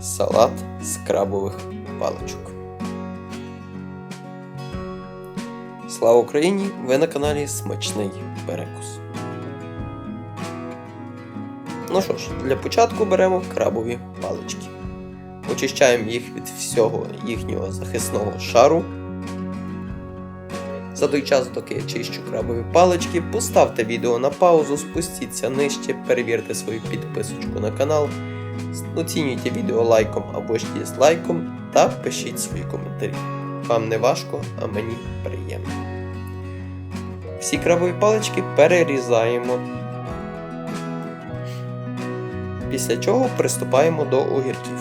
салат з крабових паличок. Слава Україні! Ви на каналі Смачний Перекус. Ну що ж, для початку беремо крабові палички. Очищаємо їх від всього їхнього захисного шару. За той час, доки я чищу крабові палички, поставте відео на паузу, спустіться нижче, перевірте свою підписочку на канал, оцінюйте відео лайком або ж дізлайком та пишіть свої коментарі. Вам не важко, а мені приємно. Всі крабові палички перерізаємо. Після чого приступаємо до огірків.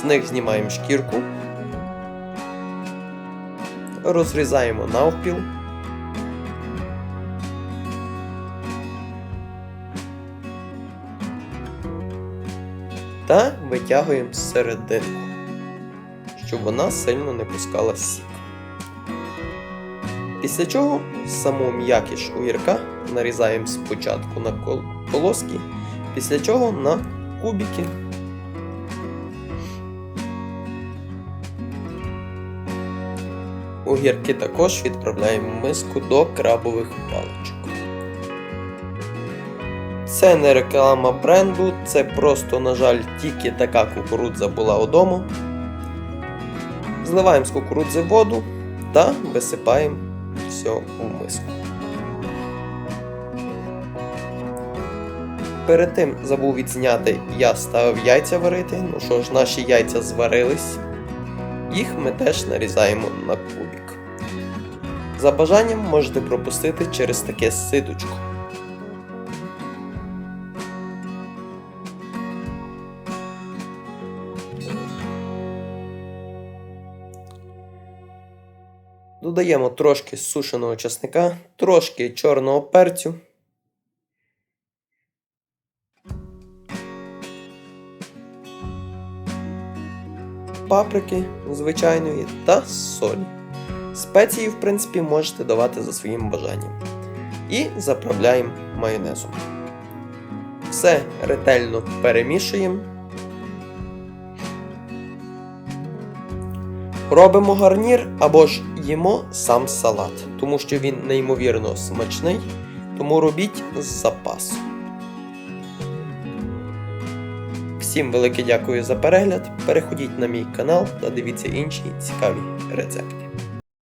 З них знімаємо шкірку, розрізаємо навпіл. Та витягуємо серединку, щоб вона сильно не пускала сік. Після чого саму м'якіш огірка нарізаємо спочатку на полоски, після чого на кубики. Огірки також відправляємо в миску до крабових паличок. Це не реклама бренду, це просто, на жаль, тільки така кукурудза була удома. Зливаємо з кукурудзи воду та висипаємо все у миску. Перед тим забув відзняти, я ставив яйця варити. Ну що ж, наші яйця зварились. Їх ми теж нарізаємо на кубик. За бажанням можете пропустити через таке ситочко. Додаємо трошки сушеного чесника, трошки чорного перцю. Паприки звичайної та солі. Спеції, в принципі, можете давати за своїм бажанням. І заправляємо майонезом. Все ретельно перемішуємо. Робимо гарнір або ж їмо сам салат, тому що він неймовірно смачний, тому робіть з запасу. Всім велике дякую за перегляд. Переходіть на мій канал та дивіться інші цікаві рецепти.